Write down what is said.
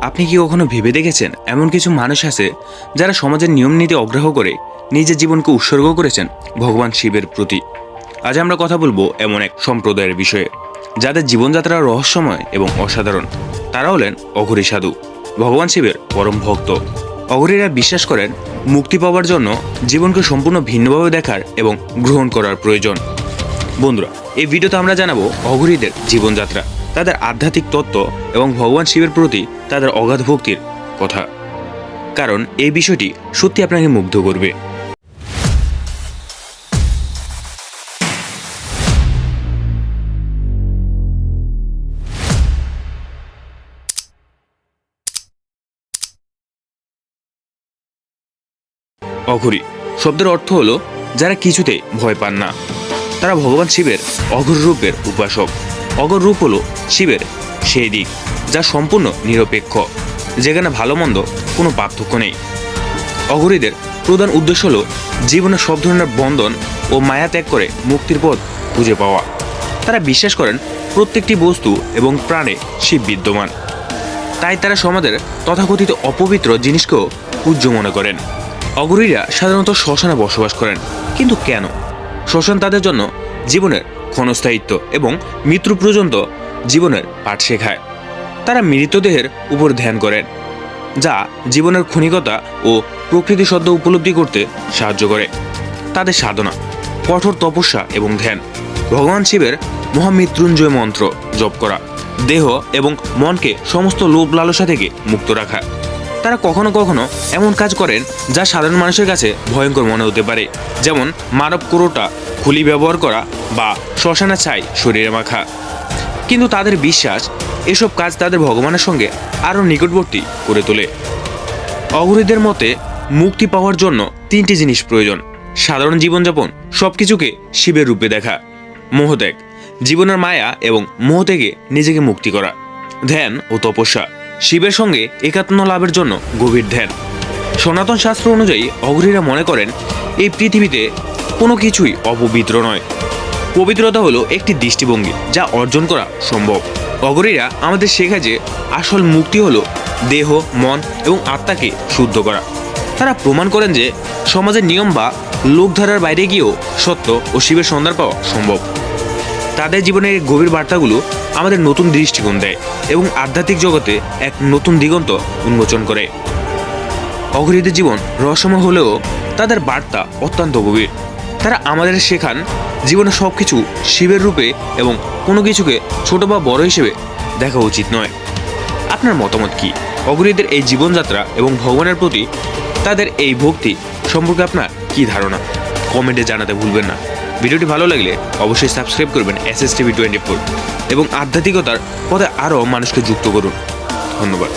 আপনি কি কখনো ভেবে দেখেছেন এমন কিছু মানুষ আছে যারা সমাজের নিয়ম নীতি অগ্রাহ করে নিজের জীবনকে উৎসর্গ করেছেন ভগবান শিবের প্রতি? আজ আমরা কথা বলব এমন এক সম্প্রদায়ের বিষয়ে, যাদের জীবনযাত্রা রহস্যময় এবং অসাধারণ। তারা হলেন অঘরী সাধু, ভগবান শিবের পরম ভক্ত। অঘরীরা বিশ্বাস করেন মুক্তি পাওয়ার জন্য জীবনকে সম্পূর্ণ ভিন্নভাবে দেখার এবং গ্রহণ করার প্রয়োজন। বন্ধুরা, এই ভিডিওতে আমরা জানাব অঘরীদের জীবনযাত্রা। তাদের আধ্যাত্মিক তত্ত্ব এবং ভগবান শিবের প্রতি তাদের অগাধ ভক্তির কথা। কারণ এই বিষয়টি সত্যি আপনাকে মুগ্ধ করবে। অঘরী শব্দের অর্থ হলো যারা কিছুতে ভয় পান না। তারা ভগবান শিবের অঘর রূপের উপাসক। অঘর রূপ হলো শিবের, সেই দিক যা সম্পূর্ণ নিরপেক্ষ, যেখানে ভালো মন্দ কোনো পার্থক্য নেই। অঘরীদের প্রধান উদ্দেশ্য হল জীবনে সব ধরনের বন্ধন ও মায়া ত্যাগ করে মুক্তির পথ খুঁজে পাওয়া। তারা বিশ্বাস করেন প্রত্যেকটি বস্তু এবং প্রাণে শিব বিদ্যমান। তাই তারা সমাজের তথাকথিত অপবিত্র জিনিসকেও পূজ্য মনে করেন। অগরীরা সাধারণত শ্মশানে বসবাস করেন। কিন্তু কেন? শ্মশান তাদের জন্য জীবনের ক্ষণস্থায়িত্ব এবং মৃত্যু পর্যন্ত জীবনের পাঠ শেখায়। তারা মৃতদেহের উপর ধ্যান করেন, যা জীবনের ক্ষণিকতা ও প্রকৃতি সদ্য উপলব্ধি করতে সাহায্য করে। তাদের সাধনা, কঠোর তপস্যা এবং ধ্যান, ভগবান শিবের মহামৃত্যুঞ্জয় মন্ত্র জপ করা, দেহ এবং মনকে সমস্ত লোভ লালসা থেকে মুক্ত রাখা। তারা কখনো কখনো এমন কাজ করেন যা সাধারণ মানুষের কাছে ভয়ঙ্কর মনে হতে পারে। যেমন মানব কোরোটা খুলি ব্যবহার করা বা শ্মশানা ছাই, শরীরে মাখা। কিন্তু তাদের বিশ্বাস এসব কাজ তাদের ভগবানের সঙ্গে আরও নিকটবর্তী করে তোলে। অঘরীদের মতে, মুক্তি পাওয়ার জন্য তিনটি জিনিস প্রয়োজন। সাধারণ জীবনযাপন সব কিছুকে শিবের রূপে দেখা। মোহত্যাগ, জীবনের মায়া এবং মোহ থেকে নিজেকে মুক্তি করা। ধ্যান ও তপস্যা। শিবের সঙ্গে একাত্ম লাভের জন্য গভীর ধ্যান। সনাতন শাস্ত্র অনুযায়ী অঘরীরা মনে করেন, এই পৃথিবীতে কোনো কিছুই অপবিত্র নয়। পবিত্রতা হলো একটি দৃষ্টিভঙ্গি যা অর্জন করা সম্ভব। অগরীরা আমাদের শেখায় যে আসল মুক্তি হলো দেহ, মন এবং আত্মাকে শুদ্ধ করা। তারা প্রমাণ করেন যে সমাজের নিয়ম বা লোকধারার বাইরে গিয়েও সত্য ও শিবের সন্ধান পাওয়া সম্ভব। তাদের জীবনের গভীর বার্তাগুলো আমাদের নতুন দৃষ্টিকোণ দেয় এবং আধ্যাত্মিক জগতে এক নতুন দিগন্ত উন্মোচন করে। অঘরীদের জীবন রহস্যময় হলেও তাদের বার্তা অত্যন্ত গভীর। তারা আমাদের শেখান জীবনে সব কিছু শিবের রূপে এবং কোনো কিছুকে ছোট বা বড় হিসেবে দেখা উচিত নয়। আপনার মতামত কি? অঘরীদের এই জীবনযাত্রা এবং ভগবানের প্রতি তাদের এই ভক্তি সম্পর্কে আপনার কি ধারণা? কমেন্টে জানাতে ভুলবেন না। ভিডিওটি ভালো লাগলে অবশ্যই সাবস্ক্রাইব করবেন S S TV twenty four এবং আধ্যাত্মিকতার পথে আরও মানুষকে যুক্ত করুন। ধন্যবাদ।